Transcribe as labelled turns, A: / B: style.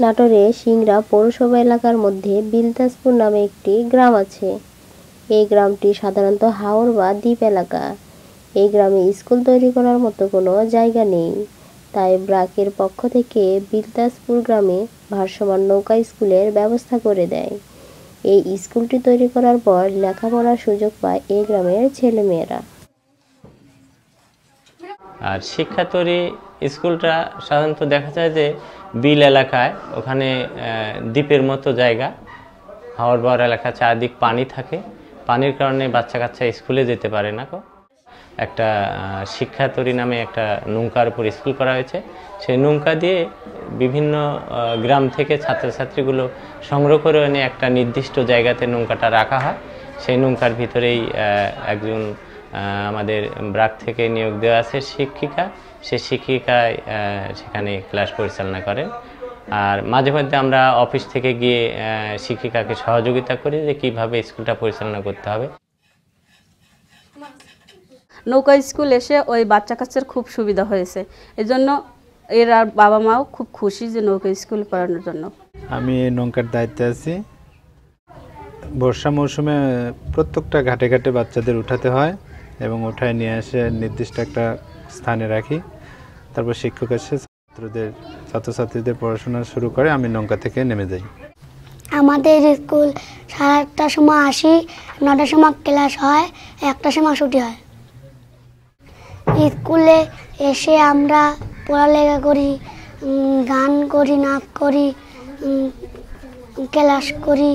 A: নাটোরে সিংড়া পৌরসভা এলাকার মধ্যে বিলতাজপুর নামে একটি গ্রাম আছে। এই গ্রামটি সাধারণত হাওর বা দ্বীপ এলাকা। এই গ্রামে স্কুল তৈরি করার মতো কোনো জায়গা নেই। তাই ব্রাকের পক্ষ থেকে বিলতাজপুর গ্রামে ভারসমান নৌকা স্কুলের ব্যবস্থা করে দেয়। এই স্কুলটি তৈরি করার পর লেখাপড়ার সুযোগ পায় এই গ্রামের ছেলেমেয়েরা।
B: আর শিক্ষাতরী স্কুলটা সাধারণত দেখা যায় যে বিল এলাকায়, ওখানে দ্বীপের মতো জায়গা হাওড় বাওয়ার এলাকা চারদিক পানি থাকে। পানির কারণে বাচ্চা কাচ্চা স্কুলে যেতে পারে না একটা শিক্ষাতরী নামে একটা নৌকার উপর স্কুল করা হয়েছে। সেই নৌকা দিয়ে বিভিন্ন গ্রাম থেকে ছাত্রছাত্রীগুলো সংগ্রহ করে এনে একটা নির্দিষ্ট জায়গাতে নৌকাটা রাখা হয়। সেই নৌকার ভিতরেই একজন আমাদের ব্রাক থেকে নিয়োগ দেওয়া আছে শিক্ষিকা। সে শিক্ষিকায় সেখানে ক্লাস পরিচালনা করেন। আর মাঝে মধ্যে আমরা অফিস থেকে গিয়ে শিক্ষিকাকে সহযোগিতা করি যে কীভাবে স্কুলটা পরিচালনা করতে হবে।
C: নৌকা স্কুল এসে ওই বাচ্চা কাচ্চার খুব সুবিধা হয়েছে। এজন্য এর আর বাবা মাও খুব খুশি যে নৌকা স্কুল পড়ানোর জন্য।
D: আমি এই নৌকার দায়িত্বে আছি। বর্ষা মৌসুমে প্রত্যেকটা ঘাটে ঘাটে বাচ্চাদের উঠাতে হয়। এবং উঠায় নিয়ে এসে নির্দিষ্ট একটা স্থানে রাখি। তারপর শিক্ষক এসে ছাত্রদের, ছাত্রছাত্রীদের পড়াশোনা শুরু করে, আমি নৌকা থেকে নেমে যাই।
E: আমাদের স্কুল সাড়ে আটটার সময় আসি, নটার সময় ক্লাস হয়, একটার সময় ছুটি হয়। স্কুলে এসে আমরা পড়ালেখা করি গান করি, নাচ করি ক্লাস করি।